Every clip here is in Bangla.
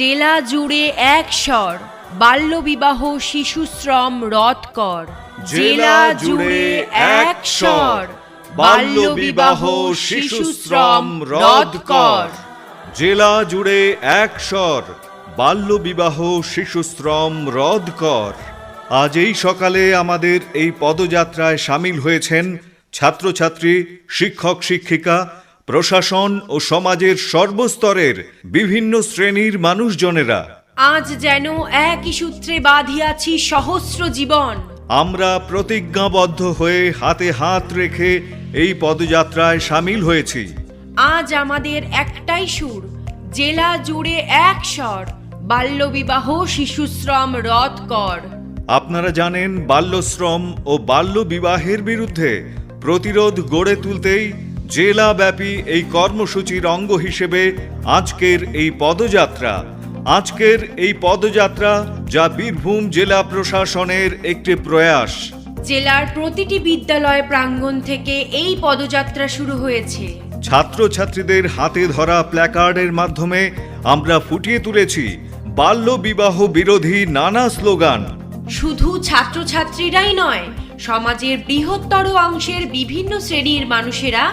জেলা জুড়ে এক স্বর বাল্যবিবাহ শিশুশ্রম রদ কর জেলা জুড়ে এক স্বর বাল্যবিবাহ শিশুশ্রম রদ কর জেলা জুড়ে এক স্বর বাল্যবিবাহ শিশুশ্রম রদ কর আজ এই সকালে আমাদের এই পদযাত্রায় সামিল হয়েছেন ছাত্রছাত্রী শিক্ষক শিক্ষিকা প্রশাসন ও সমাজের সর্বস্তরের বিভিন্ন শ্রেণির মানুষজনেরা। আজ যেন একই সূত্রে বাঁধিয়াছি সহস্র জীবন। আমরা প্রতিজ্ঞাবদ্ধ হয়ে হাতে হাত রেখে এই পদযাত্রায় সামিল হয়েছি। আজ আমাদের একটাই সুর জেলা জুড়ে এক স্বর বাল্যবিবাহ শিশুশ্রম রদ কর। আপনারা জানেন বাল্যশ্রম ও বাল্য বিবাহের বিরুদ্ধে প্রতিরোধ গড়ে তুলতেই জেলাব্যাপী এই কর্মসূচির অঙ্গ হিসেবে আজকের এই পদযাত্রা। আজকের এই পদযাত্রা যা বীরভূম জেলা প্রশাসনের একটি প্রয়াস। জেলার প্রতিটি বিদ্যালয় প্রাঙ্গণ থেকে এই পদযাত্রা শুরু হয়েছে। ছাত্রছাত্রীদের হাতে ধরা প্ল্যাকার্ডের মাধ্যমে আমরা ফুটিয়ে তুলেছি বাল্য বিবাহ বিরোধী নানা স্লোগান। শুধু ছাত্রছাত্রীরাই নয় সমাজের বৃহত্তর অংশের বিভিন্ন শ্রেণির মানুষেরা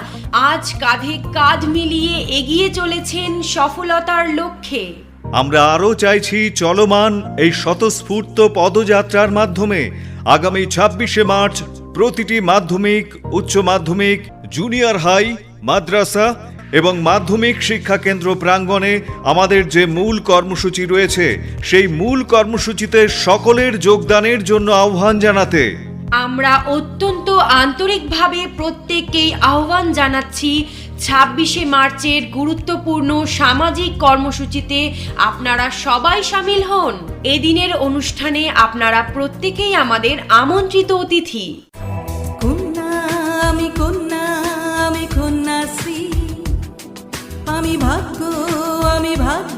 আজ কাঁধে কাঁধ মিলিয়ে এগিয়ে চলেছেন সফলতার লক্ষ্যে। আমরা আরও চাইছি চলমান এই স্বতঃস্ফূর্ত পদযাত্রার মাধ্যমে আগামী ছাব্বিশে মার্চ প্রতিটি মাধ্যমিক, উচ্চ মাধ্যমিক, জুনিয়র হাই, মাদ্রাসা এবং মাধ্যমিক শিক্ষা কেন্দ্র প্রাঙ্গণে আমাদের যে মূল কর্মসূচি রয়েছে, সেই মূল কর্মসূচিতে সকলের যোগদানের জন্য আহ্বান জানাতে আমরা অত্যন্ত আন্তরিকভাবে প্রত্যেককেই আহ্বান জানাচ্ছি ছাব্বিশে মার্চের গুরুত্বপূর্ণ সামাজিক কর্মসূচিতে আপনারা সবাই সামিল হন। এদিনের অনুষ্ঠানে আপনারা প্রত্যেকেই আমাদের আমন্ত্রিত অতিথি। আমি আমি আমি ভাগ্য আমি ভাগ্য।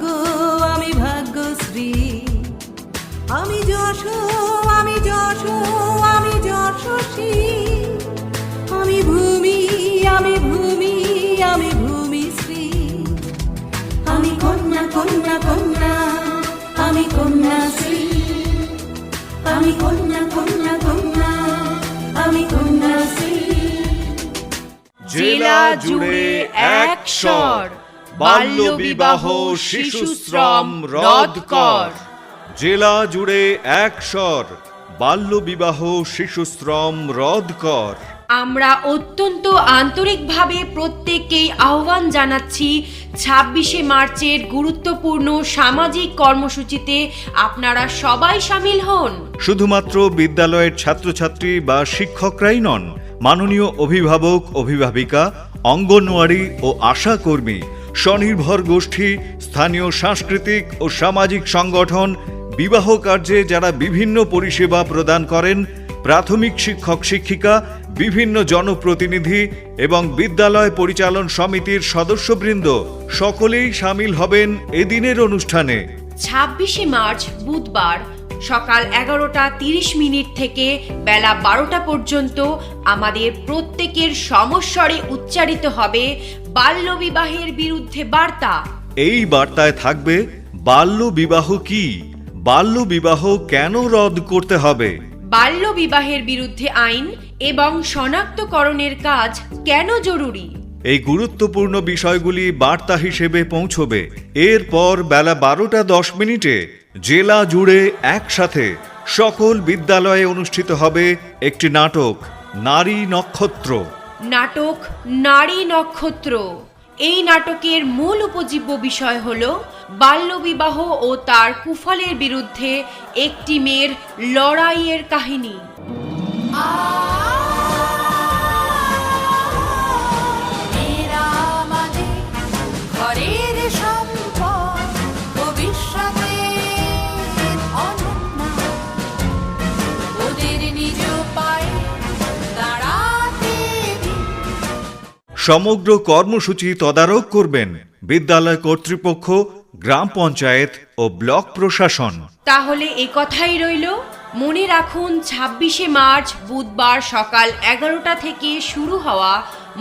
জেলা জুড়ে এক স্বর বাল্য বিবাহ শিশু শ্রম রদ কর জেলা জুড়ে এক স্বর বাল্য বিবাহ শিশু শ্রম রদ কর আমরা অত্যন্ত আন্তরিকভাবে প্রত্যেককেই আহ্বান জানাচ্ছি ছাব্বিশে মার্চের গুরুত্বপূর্ণ সামাজিক কর্মসূচিতে আপনারা সবাই সামিল হন। শুধুমাত্র বিদ্যালয়ের ছাত্রছাত্রী বা শিক্ষকরাই নন, মাননীয় অভিভাবক, অভিভাবিকা, অঙ্গনওয়াড়ি ও আশা কর্মী স্বনির্ভর গোষ্ঠী, স্থানীয় সাংস্কৃতিক ও সামাজিক সংগঠন, বিবাহ কার্যে যারা বিভিন্ন পরিষেবা প্রদান করেন, প্রাথমিক শিক্ষক, শিক্ষিকা বিভিন্ন জনপ্রতিনিধি এবং বিদ্যালয় পরিচালন সমিতির সদস্যবৃন্দ সকলেই সামিল হবেন এদিনের অনুষ্ঠানে। ছাব্বিশে মার্চ বুধবার সকাল এগারোটা তিরিশ মিনিট থেকে বেলা বারোটা পর্যন্ত আমাদের প্রত্যেকের সমস্বরে উচ্চারিত হবে বাল্যবিবাহের বিরুদ্ধে বার্তা। এই বার্তায় থাকবে বাল্য বিবাহ কি? বাল্য বিবাহ কেন রদ করতে হবে? বাল্যবিবাহের বিরুদ্ধে আইন এবং শনাক্তকরণের কাজ কেন জরুরি? এই গুরুত্বপূর্ণ বিষয়গুলি বার্তা হিসেবে পৌঁছবে। এরপর বেলা বারোটা দশ মিনিটে জেলা জুড়ে একসাথে সকল বিদ্যালয়ে অনুষ্ঠিত হবে একটি নাটক নারী নক্ষত্র। নাটক নারী নক্ষত্র। এই নাটকের মূল উপজীব্য বিষয় হল বাল্যবিবাহ ও তার কুফলের বিরুদ্ধে একটি মেয়ের লড়াইয়ের কাহিনী। মেয়েরা সমগ্র কর্মসূচি তদারক করবেন বিদ্যালয় কর্তৃপক্ষ গ্রাম পঞ্চায়েত ও ব্লক প্রশাসন। তাহলে এ কথাই রইল মনে রাখুন ছাব্বিশে মার্চ বুধবার সকাল এগারোটা থেকে শুরু হওয়া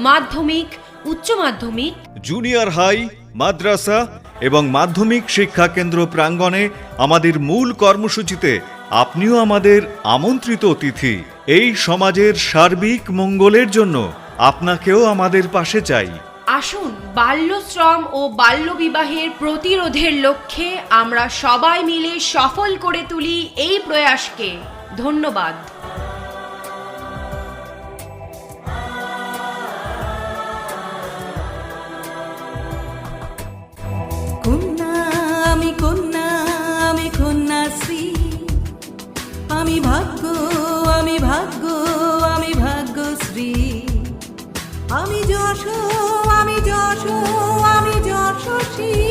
মাধ্যমিক উচ্চ মাধ্যমিক। জুনিয়র হাই মাদ্রাসা এবং মাধ্যমিক শিক্ষা কেন্দ্র প্রাঙ্গণে আমাদের মূল কর্মসূচিতে আপনিও আমাদের আমন্ত্রিত অতিথি। এই সমাজের সার্বিক মঙ্গলের জন্য আপনাকেও আমাদের পাশে চাই। আসুন বাল্যশ্রম ও বাল্যবিবাহের প্রতিরোধের লক্ষ্যে আমরা সবাই মিলে সফল করে তুলি এই প্রয়াসকে। ধন্যবাদ। কন্যা আমি কন্যা আমি কন্যাশ্রী। আমি ভাগ্য আমি ভাগ্য আমি ভাগ্যশ্রী। আমি যশো আমি যশো আমি যশস্বী